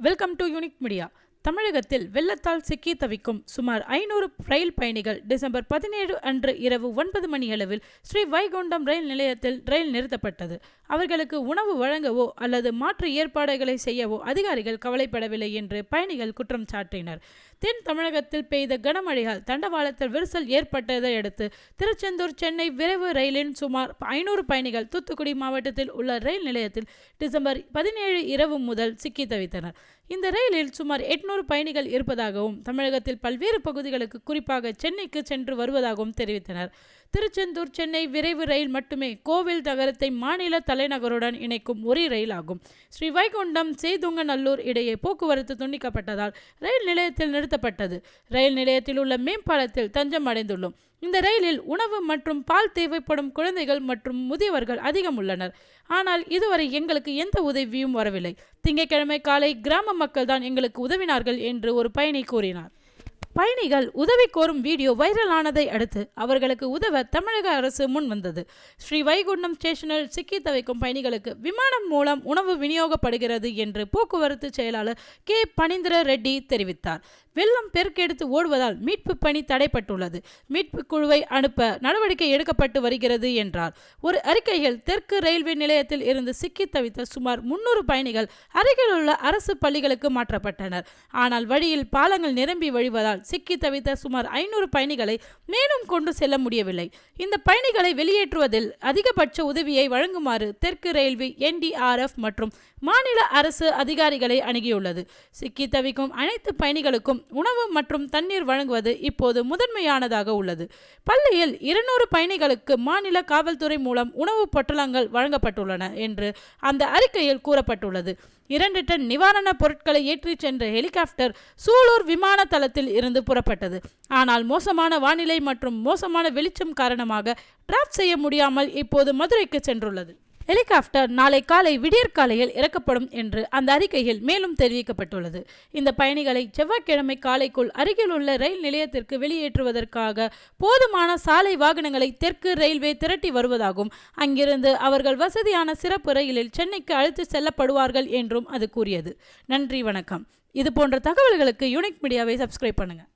Welcome to unique media தமிழகத்தில் வெள்ளத்தால் சிக்கி தவிக்கும் சுமார் ஐநூறு ரயில் பயணிகள் டிசம்பர் பதினேழு அன்று இரவு ஒன்பது மணியளவில் ஸ்ரீ வைகுண்டம் ரயில் நிலையத்தில் ரயில் நிறுத்தப்பட்டது. அவர்களுக்கு உணவு வழங்கவோ அல்லது மாற்று ஏற்பாடுகளை செய்யவோ அதிகாரிகள் கவலைப்படவில்லை என்று பயணிகள் குற்றம் சாட்டினர். தென் தமிழகத்தில் பெய்த கனமழையால் தண்டவாளத்தில் விரிசல் ஏற்பட்டதை அடுத்து திருச்செந்தூர் சென்னை விரைவு ரயிலின் சுமார் ஐநூறு பயணிகள் தூத்துக்குடி மாவட்டத்தில் உள்ள ரயில் நிலையத்தில் டிசம்பர் பதினேழு இரவு முதல் சிக்கி தவித்தனர். இந்த ரயிலில் சுமார் எட்நூறு பயணிகள் இருப்பதாகவும் தமிழகத்தில் பல்வேறு பகுதிகளுக்கு குறிப்பாக சென்னைக்கு சென்று வருவதாகவும் தெரிவித்தனர். திருச்செந்தூர் சென்னை விரைவு ரயில் மட்டுமே கோவில் நகரத்தை மாநில தலைநகருடன் இணைக்கும் ஒரே ரயில் ஆகும் ஸ்ரீ வைகுண்டம் சேதுங்கநல்லூர் இடையே போக்குவரத்து துண்டிக்கப்பட்டதால் ரயில் நிலையத்தில் நிறுத்தப்பட்டது. ரயில் நிலையத்தில் உள்ள மேம்பாலத்தில் தஞ்சம் அடைந்துள்ளோம். இந்த ரயிலில் உணவு மற்றும் பால் தேவைப்படும் குழந்தைகள் மற்றும் முதியவர்கள் அதிகம் உள்ளனர். ஆனால் இதுவரை எங்களுக்கு எந்த உதவியும் வரவில்லை. திங்கட்கிழமை காலை கிராம மக்கள் தான் எங்களுக்கு உதவினார்கள் என்று ஒரு பயணி கூறினார். பயணிகள் உதவி கோரும் வீடியோ வைரலானதை அடுத்து அவர்களுக்கு உதவ தமிழக அரசு முன் வந்தது. ஸ்ரீ வைகுண்டம் ஸ்டேஷனில் சிக்கி தவிக்கும் பயணிகளுக்கு விமானம் மூலம் உணவு விநியோகப்படுகிறது என்று போக்குவரத்து செயலாளர் கே. பனீந்திர ரெட்டி தெரிவித்தார். வெள்ளம் பெருக்கெடுத்து ஓடுவதால் மீட்பு பணி தடைப்பட்டுள்ளது. மீட்பு குழுவை அனுப்ப நடவடிக்கை எடுக்கப்பட்டு வருகிறது என்றார். ஒரு அறிக்கையில் தெற்கு ரயில்வே நிலையத்தில் இருந்து சிக்கி தவித்த சுமார் முன்னூறு பயணிகள் அருகிலுள்ள அரசு பள்ளிகளுக்கு மாற்றப்பட்டனர். ஆனால் வழியில் பாலங்கள் நிரம்பி வழிவதால் சிக்கி தவித்த சுமார் ஐநூறு பயணிகளை மேலும் கொண்டு செல்ல முடியவில்லை. இந்த பயணிகளை வெளியேற்றுவதில் அதிகபட்ச உதவியை வழங்குமாறு தெற்கு ரயில்வே என்டிஆர்எஃப் மற்றும் மாநில அரசு அதிகாரிகளை அணுகியுள்ளது. சிக்கி தவிக்கும் அனைத்து பயணிகளுக்கும் உணவு மற்றும் தண்ணீர் வழங்குவது இப்போது முதன்மையானதாக உள்ளது. பள்ளியில் இருநூறு பயணிகளுக்கு மாநில காவல்துறை மூலம் உணவு பொட்டலங்கள் வழங்கப்பட்டுள்ளன என்று அந்த அறிக்கையில் கூறப்பட்டுள்ளது. இரண்டு டன் நிவாரணப் பொருட்களை ஏற்றிச் சென்ற ஹெலிகாப்டர் சூலூர் விமான தளத்தில் இருந்து புறப்பட்டது. ஆனால் மோசமான வானிலை மற்றும் மோசமான வெளிச்சம் காரணமாக டிராப் செய்ய முடியாமல் இப்போது மதுரைக்கு சென்றுள்ளது. ஹெலிகாப்டர் நாளை காலை விடியற்காலையில் இறக்கப்படும் என்று அந்த அறிக்கையில் மேலும் தெரிவிக்கப்பட்டுள்ளது. இந்த பயணிகளை செவ்வாய்க்கிழமை காலைக்குள் அருகிலுள்ள ரயில் நிலையத்திற்கு வெளியேற்றுவதற்காக போதுமான சாலை வாகனங்களை தெற்கு ரயில்வே திரட்டி வருவதாகவும் அங்கிருந்து அவர்கள் வசதியான சிறப்பு ரயிலில் சென்னைக்கு அழைத்து செல்லப்படுவார்கள் என்றும் அது கூறியது. நன்றி வணக்கம். இது போன்ற தகவல்களுக்கு யூனிக் மீடியாவை சப்ஸ்கிரைப் பண்ணுங்கள்